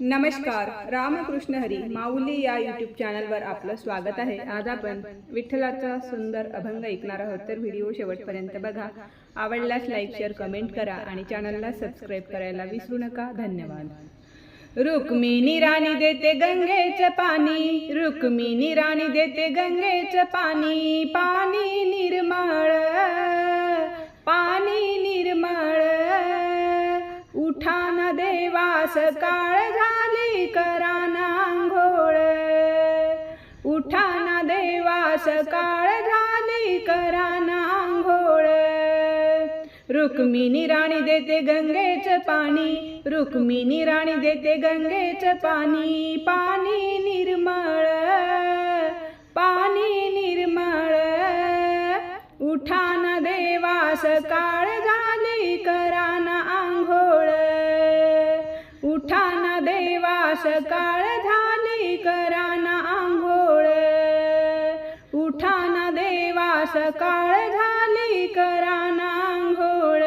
नमस्कार रामकृष्ण हरी माऊली या यूट्यूब चॅनलवर आपलं स्वागत आहे. आज आपण विठ्ठलाचा सुंदर अभंग ऐकणार आहोत. तर व्हिडिओ शेवटपर्यंत बघा. आवडल्यास लाईक शेअर कमेंट करा आणि चॅनलला सबस्क्राईब करायला विसरू नका. धन्यवाद. रुक्मिणी राणी देते गंगेचं पाणी. रुक्मिणी राणी देते गंगेचं पाणी. पाणी. निर्मळ. पाणी निर्मळ. उठान देवास काळ. उठाना देवास काळ झाली कराना आंघोळ रुक्मिणी राणी देते गंगेच पाणी रुक्मिणी राणी देते गंगेच पाणी पाणी निर्मळ पाणी निर्मळ. उठाना देवास काळ झाली कराना आंघोळ उठाना देवास काळ देवास घाली झाली कराना आंघोळ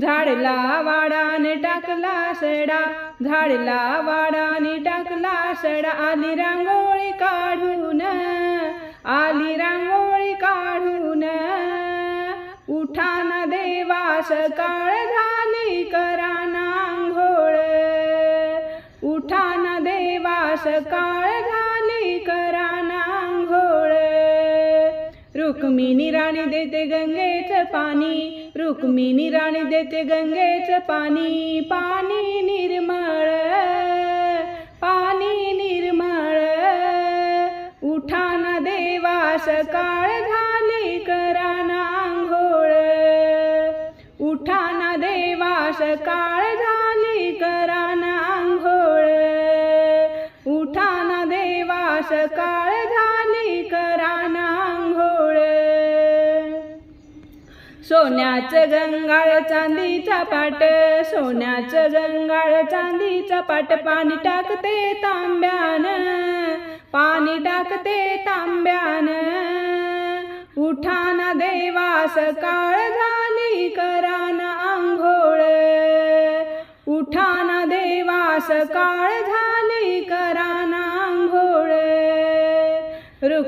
झाडला वाडाने टाकला सडा झाडला वाडाने टाकला सडा आली रांगोळी काढून आली रांगोळी काढून. उठाना देवास काळ झाली कराना आंघोळ उठाना देवास काळ रुक्मिणी राणी देते गंगेचं पाणी. रुक्मिणी राणी देते गंगेचं पाणी. पाणी निर्मळ पाणी निर्मळ. उठाना देवास सकाळ झाली कराना आंघोळ उठाना देवास सकाळ झाली कराना आंघोळ उठाना देवास सकाळ झाली सोन्याचं गंगाळ चांदीचा पाट सोन्याचं गंगाळ चांदीचा पाट पाणी टाकते तांब्यान पाणी टाकते तांब्यान. उठाना देवास काळ झाली कराना आंघोळ उठाना देवास काळ झाली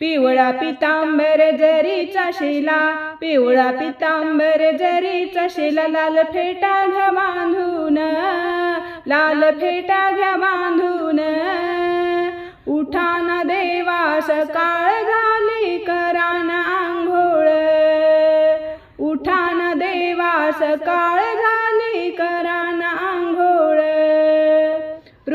पिवळा पितांबर जरीचा शिला पिवळा पितांबर जरीचा शिला लाल फेटा घ्या बांधून लाल फेटा घ्या बांधून. उठाना देवास काळ झाली कराना आंघोळ उठाना देवास काळ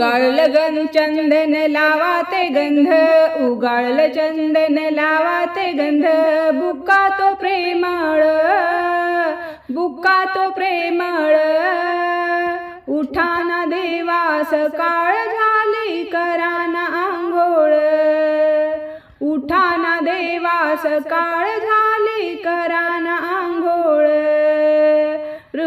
उगाळलं गन चंदन लावा ते गंध उगाळलं चंदन लावा ते गंध. बुक्का तो प्रेमळ बुक्का तो प्रेमळ. उठाना देवास काळ झाली कराना आंघोळ. उठाना देवास काळ झाली कराना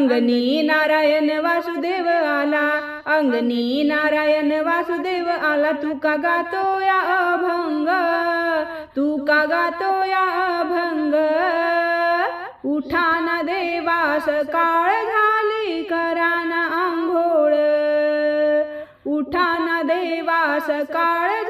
अंगणी नारायण वासुदेव आला. अंगणी नारायण वासुदेव आला. तू का गातो या अभंग? तू का गातो या अभंग? उठाना देवास काळ झाली कराना आंघोळ. उठाना देवास काळ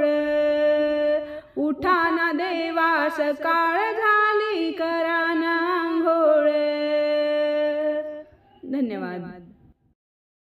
देवास काळ झाली करा आंघोळ धन्यवाद.